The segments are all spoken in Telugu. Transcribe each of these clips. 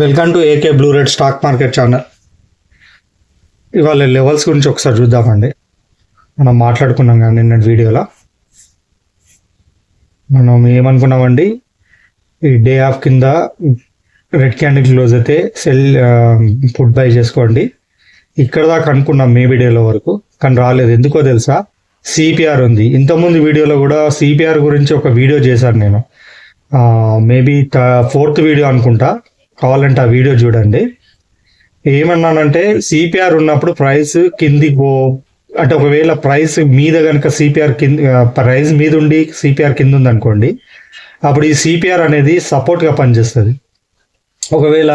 Welcome to AK blue red stock market channel. ఇవాళ లెవెల్స్ గురించి ఒకసారి చూద్దామండి. మనం మాట్లాడుకున్నాం కానీ నిన్న వీడియోలో. మనం ఏమనుకున్నామండి? ఈ డే ఆఫ్ కింద రెడ్ క్యాండిల్ క్లోజ్ అయితే సెల్ ఫుడ్ బై చేసుకోండి. ఇక్కడ దాకా అనుకున్నాం మే వీడియోలో వరకు కానీ రాలేదు. ఎందుకో తెలుసా? సిపిఆర్ ఉంది. ఇంతకుముందు వీడియోలో కూడా సిపిఆర్ గురించి ఒక వీడియో చేశాను నేను. మేబీ ఫోర్త్ వీడియో అనుకుంటా. కావాలంటే ఆ వీడియో చూడండి. ఏమన్నానంటే సిపిఆర్ ఉన్నప్పుడు ప్రైస్ కిందికి పో అంటే ఒకవేళ ప్రైస్ మీద కనుక సిపిఆర్ కింద ప్రైస్ మీద ఉండి సిపిఆర్ కింద ఉంది అనుకోండి అప్పుడు ఈ సిపిఆర్ అనేది సపోర్ట్గా పనిచేస్తుంది. ఒకవేళ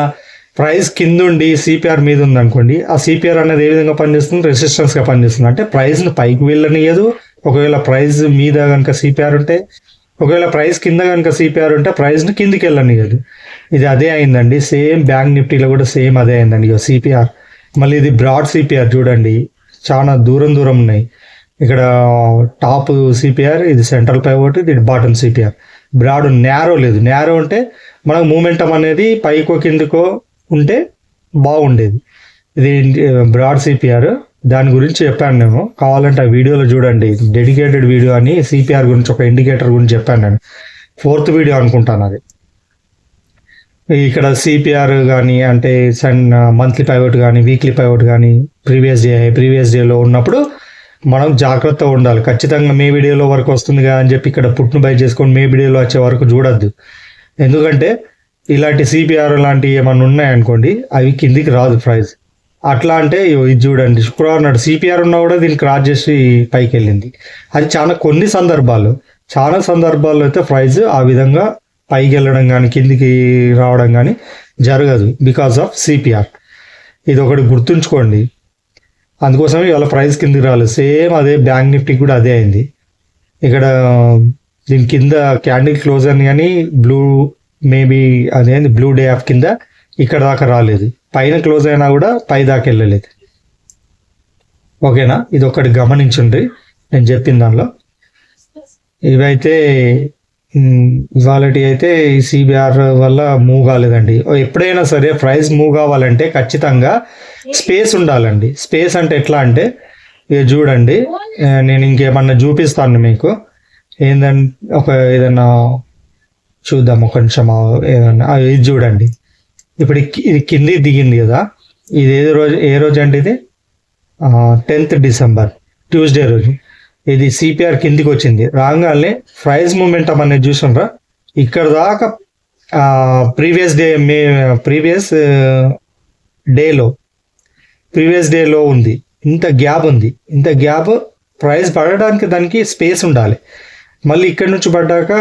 ప్రైస్ కింద ఉండి సిపిఆర్ మీద ఉంది అనుకోండి ఆ సిపిఆర్ అనేది ఏ విధంగా పనిచేస్తుంది? రెసిస్టెన్స్గా పనిచేస్తుంది. అంటే ప్రైస్ని పైకి వెళ్ళనియదు ఒకవేళ ప్రైస్ మీద కనుక సిపిఆర్ ఉంటే ఒకవేళ ప్రైస్ కింద కనుక సిపిఆర్ ఉంటే ప్రైస్ని కిందికి వెళ్ళనియదు ఇది అదే అయిందండి. సేమ్ బ్యాంక్ నిఫ్టీలో కూడా సేమ్ అదే అయిందండి ఇక సిపిఆర్ మళ్ళీ ఇది బ్రాడ్ సిపిఆర్ చూడండి. చాలా దూరం దూరం ఉన్నాయి. ఇక్కడ టాప్ సిపిఆర్ ఇది సెంట్రల్ పైవోట్ ఇది బాటమ్ సిపిఆర్ బ్రాడ్ నేరో లేదు. నేరో అంటే మనకు మూమెంటం అనేది పైకో కిందకో ఉంటే బాగుండేది. ఇది బ్రాడ్ సిపిఆర్ దాని గురించి చెప్పాను నేను. కావాలంటే ఆ వీడియోలో చూడండి. డెడికేటెడ్ వీడియో అని సిపిఆర్ గురించి ఒక ఇండికేటర్ గురించి చెప్పాను నేను. ఫోర్త్ వీడియో అనుకుంటాను అది. ఇక్కడ సిపిఆర్ కానీ అంటే సన్ మంత్లీ పైవట్ కానీ వీక్లీ పైవట్ కానీ ప్రీవియస్ డే ప్రీవియస్ డేలో ఉన్నప్పుడు మనం జాగ్రత్తగా ఉండాలి. ఖచ్చితంగా మే వీడియోలో వరకు వస్తుంది కదా అని చెప్పి ఇక్కడ పుట్టును బై చేసుకొని మే వీడియోలో వచ్చే వరకు చూడొద్దు. ఎందుకంటే ఇలాంటి సిపిఆర్ లాంటివి ఏమైనా ఉన్నాయనుకోండి అవి కిందికి రాదు ప్రైస్ అట్లా అంటే ఇది చూడండి శుక్రవారం నాడు సిపిఆర్ ఉన్నా కూడా దీన్ని క్రాస్ చేసి పైకి వెళ్ళింది అది చాలా కొన్ని సందర్భాలు. చాలా సందర్భాల్లో అయితే ప్రైజ్ ఆ విధంగా పైకి వెళ్ళడం కానీ కిందికి రావడం కానీ జరగదు బికాస్ ఆఫ్ సిపిఆర్. ఇది ఒకటి గుర్తుంచుకోండి. అందుకోసం ఇవాళ ప్రైస్ కిందికి రాలేదు. సేమ్ అదే బ్యాంక్ నిఫ్టీ కూడా అదే అయింది. ఇక్కడ దీని కింద క్యాండిల్ క్లోజ్ అని కానీ బ్లూ మేబీ అదేంది బ్లూ డే ఆఫ్ కింద ఇక్కడ దాకా రాలేదు. పైన క్లోజ్ అయినా కూడా పై దాకా వెళ్ళలేదు. ఓకేనా? ఇది ఒకటి గమనించండి. నేను చెప్పిన దానిలో. ఇవైతే ఇవాళటి అయితే ఈ సిబిఆర్ వల్ల మూవ్ కాలేదండి. ఎప్పుడైనా సరే ప్రైస్ మూవ్ కావాలంటే ఖచ్చితంగా స్పేస్ ఉండాలండి. స్పేస్ అంటే ఎట్లా అంటే ఇక చూడండి నేను ఇంకేమన్నా చూపిస్తాను మీకు. ఏంటంటే ఒక ఏదన్నా చూద్దాం ఒక నిమిషం ఏదన్నా ఇది చూడండి. ఇప్పుడు ఇది కింది దిగింది కదా. ఇది ఏ రోజు ఏ రోజు అంటే ఇది? టెన్త్ డిసెంబర్ ట్యూస్డే రోజు. ఇది సిపిఆర్ కిందికి వచ్చింది. రాగానే ప్రైజ్ మూమెంటం అనేది చూసుండ్రా ఇక్కడ దాకా ప్రీవియస్ డే మే ప్రీవియస్ డేలో ప్రీవియస్ డేలో ఉంది. ఇంత గ్యాప్ ఉంది. ఇంత గ్యాప్ ప్రైస్ పడడానికి దానికి స్పేస్ ఉండాలి. మళ్ళీ ఇక్కడ నుంచి పడ్డాక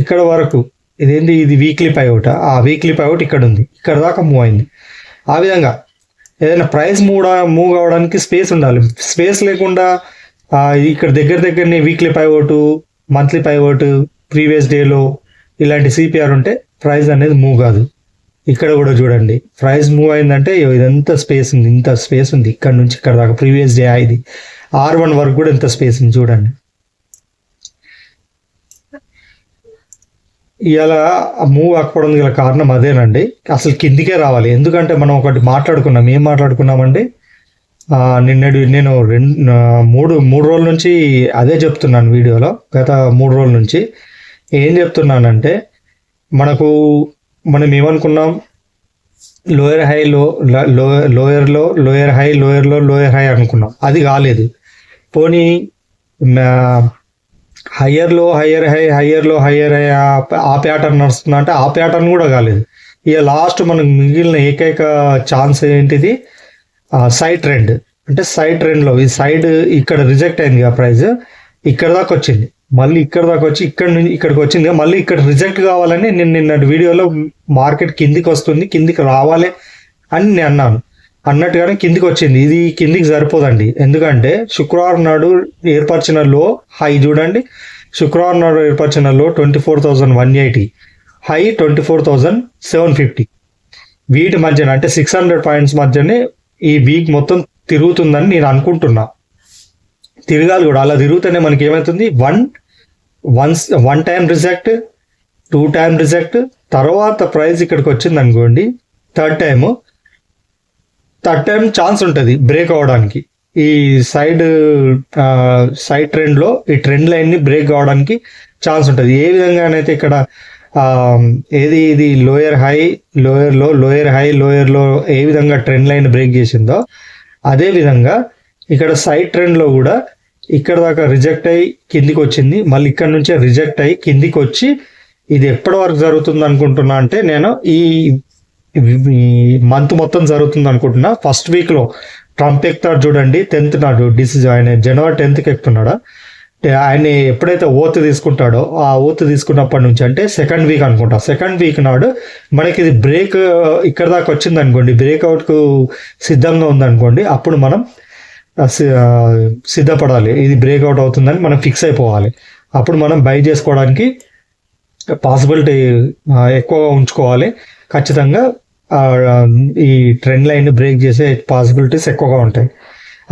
ఇక్కడ వరకు ఇదేంటి ఇది వీక్లీ పైఅవుట్ ఆ? వీక్లీ పైఅవుట్ ఇక్కడ ఉంది ఇక్కడ దాకా మూవ్ అయింది. ఆ విధంగా ఏదైనా ప్రైస్ మూవ్ మూవ్ అవడానికి స్పేస్ ఉండాలి. స్పేస్ లేకుండా ఇక్కడ దగ్గర దగ్గరనే weekly pivot monthly pivot previous డేలో ఇలాంటి సిపిఆర్ ఉంటే ప్రైస్ అనేది మూవ్ కాదు. ఇక్కడ కూడా చూడండి. ప్రైస్ మూవ్ అయిందంటే ఇగో ఇదంతా స్పేస్ ఉంది. ఇంత స్పేస్ ఉంది. ఇక్కడ నుంచి ఇక్కడ దాకా ప్రీవియస్ డే ఇది. ఆర్ వన్ వరకు కూడా ఇంత స్పేస్ ఉంది. చూడండి. ఇలా మూవ్ అవ్వకపోవడం గల కారణం అదేనండి. అసలు కిందికే రావాలి. ఎందుకంటే మనం ఒకటి మాట్లాడుకున్నాం. ఏం మాట్లాడుకున్నామండి? నిన్నడు నిన్నటి నేను రెండు మూడు మూడు రోజుల నుంచి అదే చెప్తున్నాను వీడియోలో. గత మూడు రోజుల నుంచి ఏం చెప్తున్నానంటే మనకు మనం ఏమనుకున్నాం? లోయర్ హై లో లోయర్లో లోయర్ హై లోయర్లో లోయర్ హై అనుకున్నాం. అది కాలేదు. పోనీ హయ్యర్లో హయ్యర్ హై హయ్యర్లో హయ్యర్ హై ఆ ప్యాటర్న్ నడుస్తుంది. అంటే ఆ ప్యాటర్న్ కూడా కాలేదు. ఇక లాస్ట్ మనకు మిగిలిన ఏకైక ఛాన్స్ ఏంటిది? సైడ్ ట్రెండ్ అంటే సైడ్ ట్రెండ్లో ఈ సైడ్ ఇక్కడ రిజెక్ట్ అయింది ఆ ప్రైజ్ ఇక్కడ దాకా వచ్చింది. మళ్ళీ ఇక్కడ దాకా వచ్చి ఇక్కడ నుంచి ఇక్కడికి వచ్చింది. మళ్ళీ ఇక్కడ రిజెక్ట్ కావాలని నేను నిన్నటి వీడియోలో మార్కెట్ కిందికి వస్తుంది కిందికి రావాలి అని నేను అన్నాను. అన్నట్టుగానే కిందికి వచ్చింది. ఇది కిందికి సరిపోదండి. ఎందుకంటే శుక్రవారం నాడు ఏర్పరిచిన లో హై చూడండి. శుక్రవారం నాడు ఏర్పరిచిన low twenty four thousand one eighty. High twenty four thousand seven fifty. వీటి మధ్యన అంటే సిక్స్ హండ్రెడ్ పాయింట్స్ మధ్యనే ఈ వీక్ మొత్తం తిరుగుతుందని నేను అనుకుంటున్నా. తిరగాలి కూడా. అలా తిరుగుతూనే మనకి ఏమవుతుంది one once one time reject two time reject. తర్వాత ప్రైస్ ఇక్కడికి వచ్చింది అనుకోండి third time. Third time chance ఉంటుంది బ్రేక్ అవ్వడానికి. ఈ సైడ్ సైడ్ ట్రెండ్లో ఈ ట్రెండ్ లైన్ని బ్రేక్ అవ్వడానికి ఛాన్స్ ఉంటుంది. ఏ విధంగానైతే ఇక్కడ ఏది ఇది లోయర్ హై లోయర్లో లోయర్ హై లోయర్లో ఏ విధంగా ట్రెండ్ లైన్ బ్రేక్ చేసిందో అదే విధంగా ఇక్కడ సైడ్ ట్రెండ్లో కూడా ఇక్కడ దాకా రిజెక్ట్ అయ్యి కిందికి వచ్చింది. మళ్ళీ ఇక్కడ నుంచే రిజెక్ట్ అయ్యి కిందికి వచ్చి ఇది ఎప్పటి వరకు జరుగుతుంది అనుకుంటున్నా అంటే నేను ఈ మంత్ మొత్తం జరుగుతుంది అనుకుంటున్నా. ఫస్ట్ వీక్లో ట్రంప్ ఎక్కుతాడు చూడండి టెన్త్ నాడు డిసిజన్ ఆయన జనవరి టెన్త్కి ఎక్కుతున్నాడా? ఆయన ఎప్పుడైతే ఓత్ తీసుకుంటాడో ఆ ఓత్ తీసుకున్నప్పటి నుంచి అంటే సెకండ్ వీక్ అనుకుంటా. సెకండ్ వీక్ నాడు మనకి ఇది బ్రేక్ ఇక్కడ దాకా వచ్చింది అనుకోండి బ్రేక్అవుట్కు సిద్ధంగా ఉందనుకోండి అప్పుడు మనం సి- సిద్ధపడాలి. ఇది బ్రేక్అవుట్ అవుతుందని మనం ఫిక్స్ అయిపోవాలి. అప్పుడు మనం బై చేసుకోవడానికి పాసిబిలిటీ ఎక్కువగా ఉంచుకోవాలి. ఖచ్చితంగా ఈ ట్రెండ్ లైన్ బ్రేక్ చేసే పాసిబిలిటీస్ ఎక్కువగా ఉంటాయి.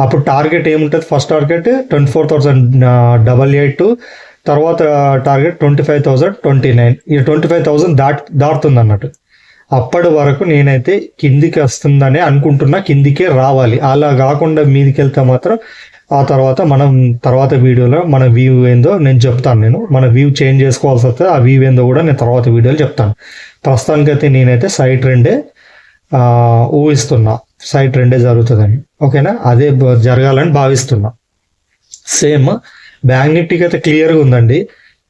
అప్పుడు టార్గెట్ ఏముంటుంది? First target twenty four thousand double eight తర్వాత target twenty five thousand twenty nine. ఈ ట్వంటీ ఫైవ్ థౌసండ్ దాట్ దాటుతుంది అన్నట్టు అప్పటి వరకు నేనైతే కిందికి వస్తుందని అనుకుంటున్నా. కిందికే రావాలి. అలా కాకుండా మీదికి వెళ్తే మాత్రం ఆ తర్వాత మనం తర్వాత వీడియోలో మన వ్యూ ఏందో నేను చెప్తాను నేను. మన వ్యూ చేంజ్ చేసుకోవాల్సి వస్తే ఆ వ్యూ ఏందో కూడా నేను తర్వాత వీడియోలో చెప్తాను. ప్రస్తుతానికైతే నేనైతే సైట్ రెండే ఊహిస్తున్నా. సైట్ రెండే జరుగుతుందని. ఓకేనా? అదే జరగాలని భావిస్తున్నా. సేమ్ బ్యాంక్ నిఫ్టీకి అయితే క్లియర్గా ఉందండి.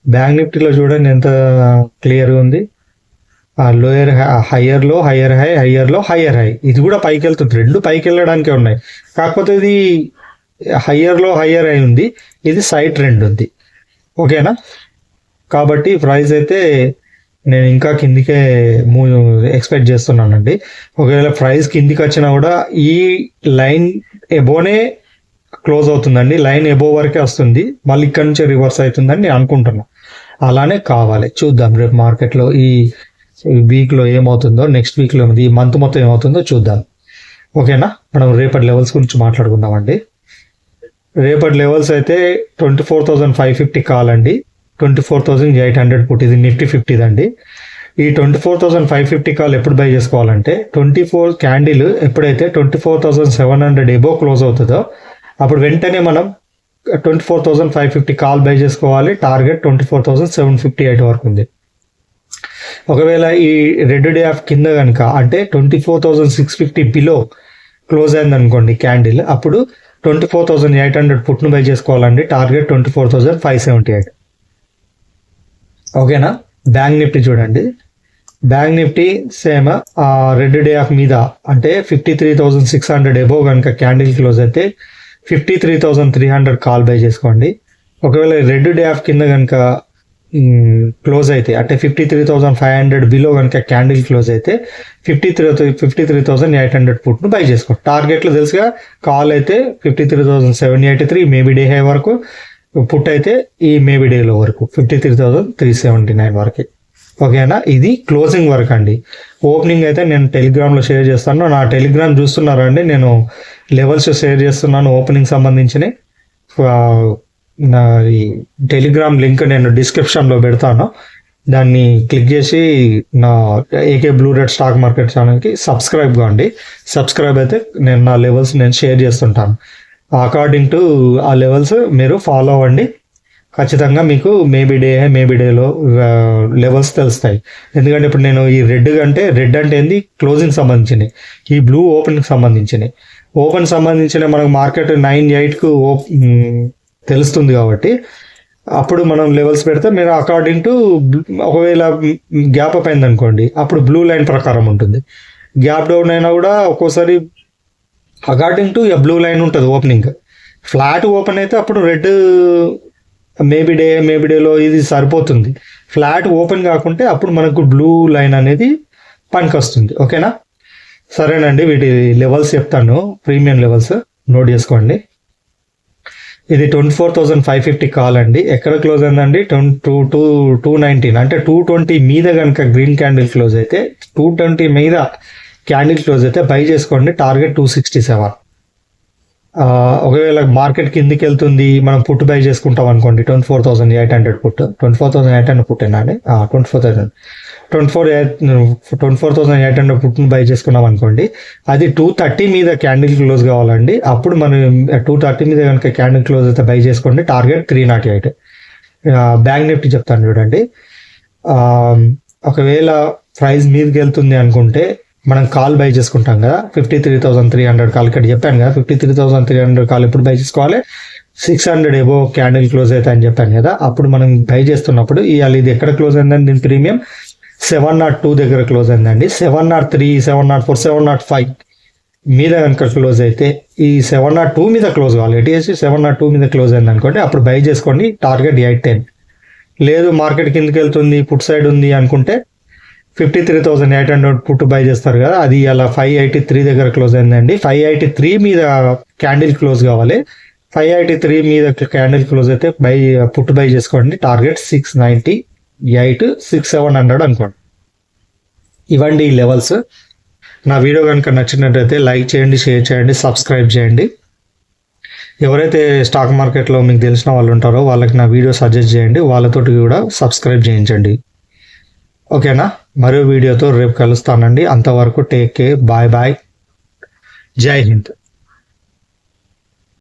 బ్యాంక్ నిఫ్టీలో చూడండి ఎంత క్లియర్గా ఉంది. లోయర్ హయ్యర్లో హయ్యర్ హై హయ్యర్లో హయ్యర్ హై. ఇది కూడా పైకి వెళ్తుంది రెండు పైకి వెళ్ళడానికే ఉన్నాయి. కాకపోతే ఇది హయ్యర్లో హయ్యర్ హై ఉంది. ఇది సైడ్ ట్రెండ్ ఉంది. ఓకేనా? కాబట్టి ప్రైస్ అయితే నేను ఇంకా కిందికే మూ ఎక్స్పెక్ట్ చేస్తున్నానండి. ఒకవేళ ప్రైస్ కిందికి వచ్చినా కూడా ఈ లైన్ ఎబోనే క్లోజ్ అవుతుందండి. లైన్ ఎబో వరకే వస్తుంది. మళ్ళీ ఇక్కడ నుంచి రివర్స్ అవుతుందని నేను అనుకుంటున్నా. అలానే కావాలి. చూద్దాం. రేపు మార్కెట్లో ఈ వీక్లో ఏమవుతుందో నెక్స్ట్ వీక్లో ఈ మంత్ మొత్తం ఏమవుతుందో చూద్దాం. ఓకేనా? మనం రేపటి లెవెల్స్ గురించి మాట్లాడుకుందామండి. రేపటి లెవెల్స్ అయితే twenty four thousand five fifty కాలండి. Twenty four thousand eight hundred put ఇది నిఫ్టీ ఫిఫ్టీది అండి. ఈ twenty four thousand five fifty call ఎప్పుడు బై చేసుకోవాలంటే ట్వంటీ ఫోర్ క్యాండిల్ ఎప్పుడైతే twenty four thousand seven hundred above close అవుతుందో అప్పుడు వెంటనే మనం twenty four thousand five fifty call buy చేసుకోవాలి target twenty four thousand seven fifty eight వరకు ఉంది. ఒకవేళ ఈ రెడ్ డే ఆఫ్ కింద కనుక అంటే twenty four thousand six fifty below close అయింది అనుకోండి క్యాండిల్ అప్పుడు twenty four thousand eight hundred పుట్ను buy చేసుకోవాలండి target twenty four thousand five seventy eight ఓకేనా? బ్యాంక్ నిఫ్టీ చూడండి. బ్యాంక్ నిఫ్టీ సేమ్ ఆ రెడ్ డే ఆఫ్ మీద అంటే fifty three thousand six hundred above కనుక క్యాండిల్ క్లోజ్ అయితే fifty three thousand three hundred call buy చేసుకోండి. ఒకవేళ రెడ్ డే ఆఫ్ కింద కనుక క్లోజ్ అయితే అంటే fifty three thousand five hundred below కనుక క్యాండిల్ క్లోజ్ అయితే fifty three fifty three thousand eight hundred పుట్ను buy చేసుకోండి. టార్గెట్లో తెలుసుగా కాల్ అయితే fifty three thousand seven eighty three maybe day high వరకు పుట్ అయితే ఈ మేబీ డేలో వరకు fifty three thousand three seventy nine వరకు. ఓకేనా? ఇది క్లోజింగ్ వర్క్ అండి. ఓపెనింగ్ అయితే నేను టెలిగ్రామ్లో షేర్ చేస్తాను. నా టెలిగ్రామ్ చూస్తున్నారా అండి? నేను లెవెల్స్ షేర్ చేస్తున్నాను ఓపెనింగ్ సంబంధించిన నా ఈ టెలిగ్రామ్ లింక్ నేను డిస్క్రిప్షన్లో పెడతాను. దాన్ని క్లిక్ చేసి నా AK blue red stock market ఛానల్కి సబ్స్క్రైబ్ కాండి. సబ్స్క్రైబ్ అయితే నేను నా లెవెల్స్ నేను షేర్ చేస్తుంటాను. అకార్డింగ్ టు ఆ లెవెల్స్ మీరు ఫాలో అవ్వండి. ఖచ్చితంగా మీకు మేబీ డే మేబీ డేలో లెవెల్స్ తెలుస్తాయి. ఎందుకంటే ఇప్పుడు నేను ఈ రెడ్ అంటే రెడ్ అంటే ఏంది? క్లోజింగ్ సంబంధించినవి. ఈ బ్లూ ఓపెన్కి సంబంధించినవి. ఓపెన్ సంబంధించిన మనకు మార్కెట్ నైన్ ఎయిట్కు ఓ తెలుస్తుంది కాబట్టి అప్పుడు మనం లెవెల్స్ పెడితే మీరు అకార్డింగ్ టు ఒకవేళ గ్యాప్ అప్ అయింది అనుకోండి అప్పుడు బ్లూ లైన్ ప్రకారం ఉంటుంది. గ్యాప్ డౌన్ అయినా కూడా ఒక్కోసారి అకార్డింగ్ టు బ్లూ లైన్ ఉంటుంది ఓపెనింగ్. ఫ్లాట్ ఓపెన్ అయితే అప్పుడు రెడ్ మేబీ డే మేబీ డేలో ఇది సరిపోతుంది. ఫ్లాట్ ఓపెన్ కాకుంటే అప్పుడు మనకు బ్లూ లైన్ అనేది పనికి వస్తుంది ఓకేనా? సరేనండి వీటి లెవెల్స్ చెప్తాను. ప్రీమియం లెవెల్స్ నోట్ చేసుకోండి. ఇది twenty four thousand five fifty call అండి. ఎక్కడ క్లోజ్ అయిందండి? టూ టూ టూ నైన్టీన్ అంటే టూ ట్వంటీ మీద కనుక గ్రీన్ క్యాండిల్ క్లోజ్ అయితే టూ ట్వంటీ మీద క్యాండిల్ క్లోజ్ అయితే బై చేసుకోండి. టార్గెట్ టూ సిక్స్టీ సెవెన్ ఒకవేళ మార్కెట్ కిందికి వెళ్తుంది మనం పుట్ బై చేసుకుంటాం అనుకోండి. Twenty four thousand eight hundred put. Twenty four thousand eight hundred put అండి? Twenty four thousand twenty four eight twenty four thousand eight hundred పుట్ని buy చేసుకున్నాం అనుకోండి. అది టూ థర్టీ మీద క్యాండిల్ క్లోజ్ కావాలండి. అప్పుడు మనం టూ థర్టీ మీద కనుక క్యాండిల్ క్లోజ్ అయితే బై చేసుకోండి. Target three naught eight Bank Nifty చెప్తాను చూడండి. ఒకవేళ ప్రైస్ మీదకి వెళ్తుంది అనుకుంటే మనం కాల్ బై చేసుకుంటాం కదా. Fifty three thousand three hundred call ఇక్కడ చెప్పాను కదా. Fifty three thousand three hundred call ఎప్పుడు బై చేసుకోవాలి? Six hundred above candle close అవుతాయి అని చెప్పాను కదా. అప్పుడు మనం బై చేస్తున్నప్పుడు ఇవాళ ఇది ఎక్కడ క్లోజ్ అయిందండి? దీని ప్రీమియం సెవెన్ నాట్ టూ దగ్గర క్లోజ్ అయిందండి. Seven naught three seven naught four seven naught five మీద కనుక క్లోజ్ అయితే ఈ సెవెన్ నాట్ టూ మీద క్లోజ్ కావాలి. ఎటీఎస్సీ సెవెన్ నాట్ టూ మీద క్లోజ్ అయింది అనుకోండి అప్పుడు బై చేసుకోండి. టార్గెట్ ఎయిట్ టెన్ లేదు మార్కెట్ కిందకి వెళ్తుంది పుట్ సైడ్ ఉంది అనుకుంటే fifty three thousand eight hundred put buy చేస్తారు కదా అది అలా ఫైవ్ ఎయిటీ త్రీ దగ్గర క్లోజ్ అయిందండి. ఫైవ్ ఎయిటీ త్రీ మీద క్యాండిల్ క్లోజ్ కావాలి. ఫైవ్ ఎయిటీ త్రీ మీద క్యాండిల్ క్లోజ్ అయితే బై పుట్ బై చేసుకోండి. Target six ninety eight six seven hundred అనుకోండి. ఇవ్వండి ఈ లెవెల్స్ నా వీడియో కనుక నచ్చినట్టయితే లైక్ చేయండి షేర్ చేయండి సబ్స్క్రైబ్ చేయండి. ఎవరైతే స్టాక్ మార్కెట్లో మీకు తెలిసిన వాళ్ళు ఉంటారో వాళ్ళకి నా వీడియో సజెస్ట్ చేయండి. వాళ్ళతోటి కూడా సబ్స్క్రైబ్ చేయించండి. ఓకేనా? మరో వీడియోతో రేపు కలుస్తానండి. అంతవరకు టేక్ కేర్ బాయ్ బాయ్ జై హింద్.